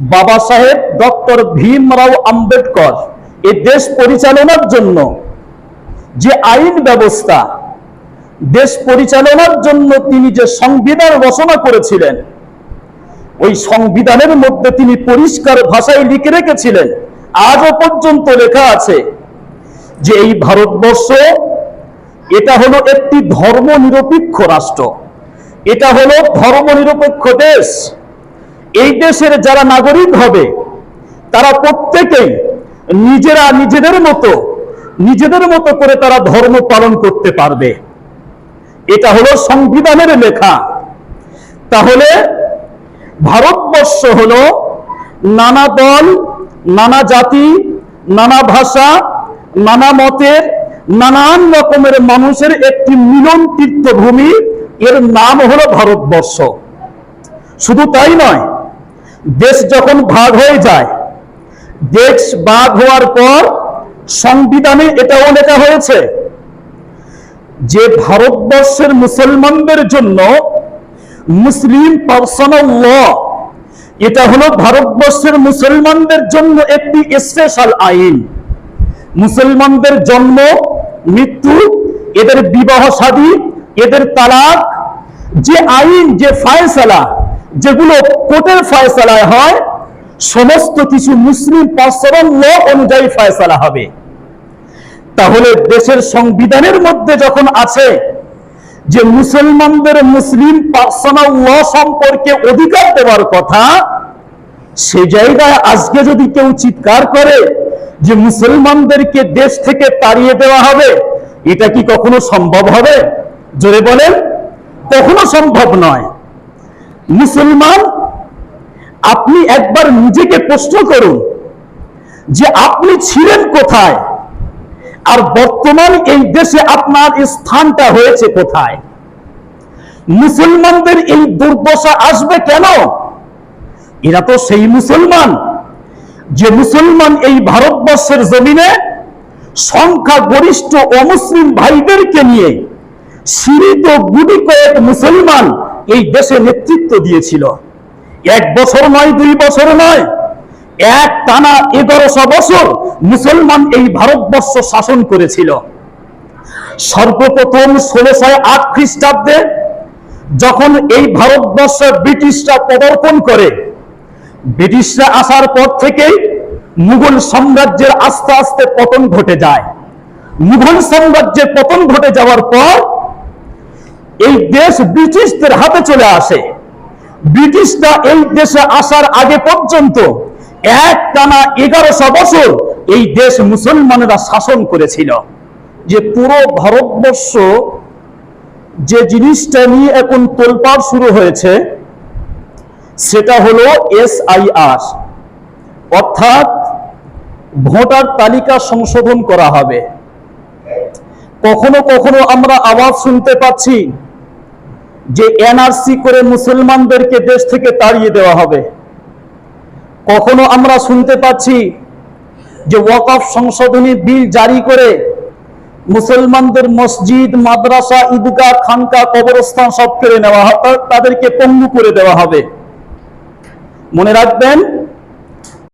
বাবা সাহেব ডক্টর ভীমরাও আম্বেদকর এ দেশ পরিচালনার জন্য যে আইন ব্যবস্থা, দেশ পরিচালনার জন্য তিনি যে সংবিধান রচনা করেছিলেন, ওই সংবিধানের মধ্যে তিনি পরিষ্কার ভাষায় লিখে রেখেছিলেন। আজও পর্যন্ত লেখা আছে যে এই ভারতবর্ষ, এটা হলো একটি ধর্মনিরপেক্ষ রাষ্ট্র। এটা হলো ধর্মনিরপেক্ষ দেশ। এই দেশের যারা নাগরিক হবে, তারা প্রত্যেকেই নিজেরা নিজেদের মতো নিজেদের মতো করে তারা ধর্ম পালন করতে পারবে। এটা হলো সংবিধানের লেখা। তাহলে ভারতবর্ষ হলো নানা দল, নানা জাতি, নানা ভাষা, নানা মতের, নানান রকমের মানুষের একটি মিলন তীর্থভূমি। এর নাম হলো ভারতবর্ষ। শুধু তাই নয় দেশ যখন ভাগ হয়ে যায়, দেশ ভাগ হওয়ার পর সংবিধানে এটাও লেখা হয়েছে যে ভারতবর্ষের মুসলমানদের জন্য মুসলিম পার্সোনাল ল এটা হলো ভারতবর্ষের মুসলমানদের জন্য একটি স্পেশাল আইন। মুসলমানদের জন্ম, মৃত্যু, এদের বিবাহ শাদী এদের তালাক, যে আইন, যে ফায়সালা যেগুলো কোর্টের ফায়সালায় হয়, সমস্ত কিছু মুসলিম পার্সোনাল ল অনুযায়ী ফায়সালা হবে। তাহলে দেশের সংবিধানের মধ্যে যখন আছে যে মুসলমানদের মুসলিম পার্সোনাল ল সম্পর্কে অধিকার দেওয়ার কথা, সে জায়গায় আজকে যদি কেউ চিৎকার করে যে মুসলমানদেরকে দেশ থেকে তাড়িয়ে দেওয়া হবে, এটা কি কখনো সম্ভব হবে? জোরে বলেন, কখনো সম্ভব নয়। মুসলমান, আপনি একবার নিজেকে প্রশ্ন করুন যে আপনি ছিলেন কোথায়? আর বর্তমান এই দেশে আপনার স্থানটা হয়েছে কোথায়? মুসলমানদের এই দুর্দশা আসবে কেন? এরা তো সেই মুসলমান যে মুসলমান এই ভারতবর্ষের জমিনে সংখ্যা গরিষ্ঠ অমুসলিম ভাইদেরকে নিয়ে সীমিত গুটি কয়েক মুসলমান এই দেশে নেতৃত্ব দিয়েছিল। এক বছর নয়, দুই বছর নয়, এক টানা এগারোশো বছর মুসলমান এই ভারতবর্ষ শাসন করেছিল। সর্বপ্রথম ষোলোশো আট খ্রিস্টাব্দে যখন এই ভারতবর্ষ ব্রিটিশরা পদার্পণ করে, ব্রিটিশরা আসার পর থেকেই মুঘল সাম্রাজ্যের আস্তে আস্তে পতন ঘটে যায়। মুঘল সাম্রাজ্যের পতন ঘটে যাওয়ার পর এই দেশ ব্রিটিশদের হাতে চলে আসে। ব্রিটিশরা এই দেশে আসার আগে পর্যন্ত এক টানা এগারোশো বছর এই দেশ মুসলমানেরা শাসন করেছিল। যে পুরো ভারতবর্ষ যে জিনিসটা নিয়ে এখন তোলপাড় শুরু হয়েছে, সেটা হলো এসআইআর অর্থাৎ ভোটার তালিকা সংশোধন করা হবে। কখনো কখনো আমরা আওয়াজ শুনতে পাচ্ছি যে এনআরসি করে মুসলমানদেরকে দেশ থেকে তাড়িয়ে দেওয়া হবে। কখনো আমরা শুনতে পাচ্ছি যে ওয়াকফ সংশোধনী বিল জারি করে মুসলমানদের মসজিদ, মাদ্রাসা, ঈদগাহ, খানকা, কবরস্থান সব কেড়ে নেওয়া তাদেরকে পঙ্গু করে দেওয়া হবে। মনে রাখবেন